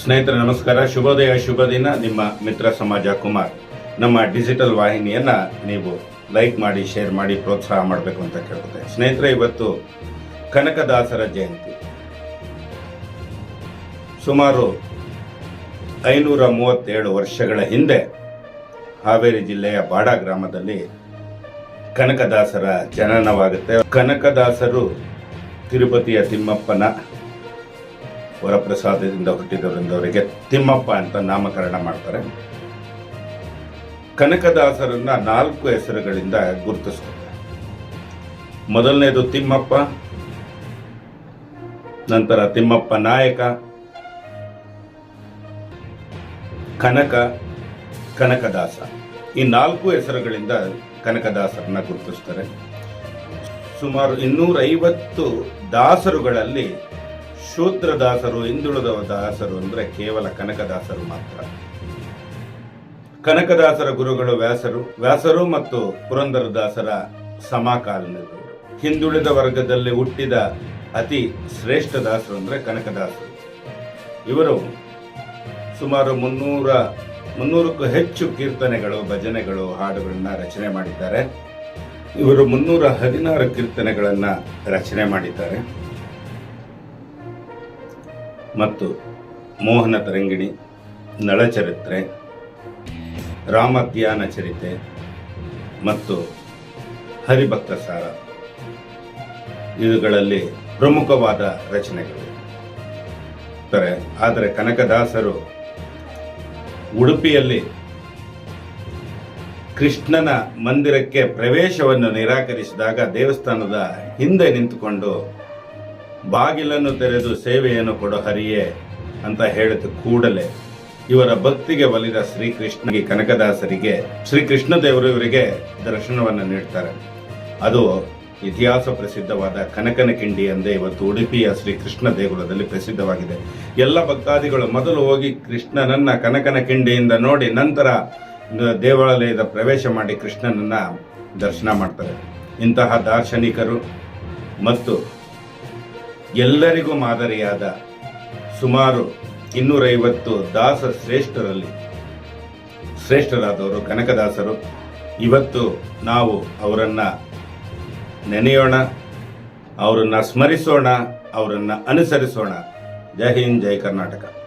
ಸ್ನೇಹಿತರೆ, ನಮಸ್ಕಾರ. ಶುಭೋದಯ, ಶುಭ ದಿನ ನಿಮ್ಮ ಮಿತ್ರ ಸಮಾಜ ಕುಮಾರ್. ನಮ್ಮ ಡಿಜಿಟಲ್ ವಾಹಿನಿಯನ್ನ ನೀವು ಲೈಕ್ ಮಾಡಿ, ಶೇರ್ ಮಾಡಿ, ಪ್ರೋತ್ಸಾಹ ಮಾಡಬೇಕು ಅಂತ ಕೇಳ್ತದೆ ಸ್ನೇಹಿತರೆ, ಇವತ್ತು ಕನಕದಾಸರ ಜಯಂತಿ. ಸುಮಾರು ಐನೂರ ಮೂವತ್ತೇಳು ವರ್ಷಗಳ ಹಿಂದೆ ಹಾವೇರಿ ಜಿಲ್ಲೆಯ ಬಾಡ ಗ್ರಾಮದಲ್ಲಿ ಕನಕದಾಸರ ಜನನವಾಗುತ್ತೆ. ಕನಕದಾಸರು ತಿರುಪತಿಯ ತಿಮ್ಮಪ್ಪನ ವರಪ್ರಸಾದದಿಂದ ಹುಟ್ಟಿದವರಿಂದ ಅವರಿಗೆ ತಿಮ್ಮಪ್ಪ ಅಂತ ನಾಮಕರಣ ಮಾಡ್ತಾರೆ. ಕನಕದಾಸರನ್ನ ನಾಲ್ಕು ಹೆಸರುಗಳಿಂದ ಗುರುತಿಸ್ತಾರೆ. ಮೊದಲನೇದು ತಿಮ್ಮಪ್ಪ, ನಂತರ ತಿಮ್ಮಪ್ಪ ನಾಯಕ, ಕನಕ, ಕನಕದಾಸ. ಈ ನಾಲ್ಕು ಹೆಸರುಗಳಿಂದ ಕನಕದಾಸರನ್ನ ಗುರುತಿಸ್ತಾರೆ. ಸುಮಾರು ಇನ್ನೂರ ಐವತ್ತು ದಾಸರುಗಳಲ್ಲಿ ಶೂದ್ರದಾಸರು ಹಿಂದುಳಿದ ದಾಸರು ಅಂದ್ರೆ ಕೇವಲ ಕನಕದಾಸರು ಮಾತ್ರ. ಕನಕದಾಸರ ಗುರುಗಳು ವ್ಯಾಸರು ವ್ಯಾಸರು ಮತ್ತು ಪುರಂದರದಾಸರ ಸಮಕಾಲೀನರು ಹಿಂದುಳಿದ ವರ್ಗದಲ್ಲಿ ಹುಟ್ಟಿದ ಅತಿ ಶ್ರೇಷ್ಠ ದಾಸರು ಅಂದ್ರೆ ಕನಕದಾಸರು. ಇವರು ಸುಮಾರು ಮುನ್ನೂರ, ಮುನ್ನೂರಕ್ಕೂ ಹೆಚ್ಚು ಕೀರ್ತನೆಗಳು, ಭಜನೆಗಳು, ಹಾಡುಗಳನ್ನ ರಚನೆ ಮಾಡಿದ್ದಾರೆ. ಇವರು ಮುನ್ನೂರ ಹದಿನಾರು ಕೀರ್ತನೆಗಳನ್ನ ರಚನೆ ಮಾಡಿದ್ದಾರೆ. ಮತ್ತು ಮೋಹನ ತರಂಗಿಣಿ, ನಳಚರಿತ್ರೆ ರಾಮಧ್ಯಾನ ಚರಿತೆ ಮತ್ತು ಹರಿಭಕ್ತ ಸಾರ ಇವುಗಳಲ್ಲಿ ಪ್ರಮುಖವಾದ ರಚನೆಗಳು. ಆದರೆ ಕನಕದಾಸರು ಉಡುಪಿಯಲ್ಲಿ ಕೃಷ್ಣನ ಮಂದಿರಕ್ಕೆ ಪ್ರವೇಶವನ್ನು ನಿರಾಕರಿಸಿದಾಗ ದೇವಸ್ಥಾನದ ಹಿಂದೆ ನಿಂತುಕೊಂಡು ಬಾಗಿಲನ್ನು ತೆರೆದು ಸೇವೆಯನ್ನು ಕೊಡು ಹರಿಯೇ ಅಂತ ಹೇಳಿದ ಕೂಡಲೇ ಇವರ ಭಕ್ತಿಗೆ ಒಲಿದ ಶ್ರೀಕೃಷ್ಣಗೆ ಕನಕದಾಸರಿಗೆ, ಶ್ರೀಕೃಷ್ಣ ದೇವರು ಇವರಿಗೆ ದರ್ಶನವನ್ನು ನೀಡ್ತಾರೆ. ಅದು ಇತಿಹಾಸ ಪ್ರಸಿದ್ಧವಾದ ಕನಕನ ಕಿಂಡಿ ಎಂದೇ ಇವತ್ತು ಉಡುಪಿಯ ಶ್ರೀಕೃಷ್ಣ ದೇಗುಲದಲ್ಲಿ ಪ್ರಸಿದ್ಧವಾಗಿದೆ. ಎಲ್ಲ ಭಕ್ತಾದಿಗಳು ಮೊದಲು ಹೋಗಿ ಕೃಷ್ಣನನ್ನ ಕನಕನ ಕಿಂಡಿಯಿಂದ ನೋಡಿ ನಂತರ ದೇವಾಲಯದ ಪ್ರವೇಶ ಮಾಡಿ ಕೃಷ್ಣನನ್ನ ದರ್ಶನ ಮಾಡ್ತಾರೆ. ಇಂತಹ ದಾರ್ಶನಿಕರು ಮತ್ತು ಎಲ್ಲರಿಗೂ ಮಾದರಿಯಾದ ಸುಮಾರು ಇನ್ನೂರೈವತ್ತು ದಾಸ ಶ್ರೇಷ್ಠರಲ್ಲಿ ಶ್ರೇಷ್ಠರಾದವರು ಕನಕದಾಸರು. ಇವತ್ತು ನಾವು ಅವರನ್ನ ನೆನೆಯೋಣ, ಅವರನ್ನ ಸ್ಮರಿಸೋಣ, ಅವರನ್ನ ಅನುಸರಿಸೋಣ. ಜೈ ಹಿಂದ್, ಜೈ ಕರ್ನಾಟಕ.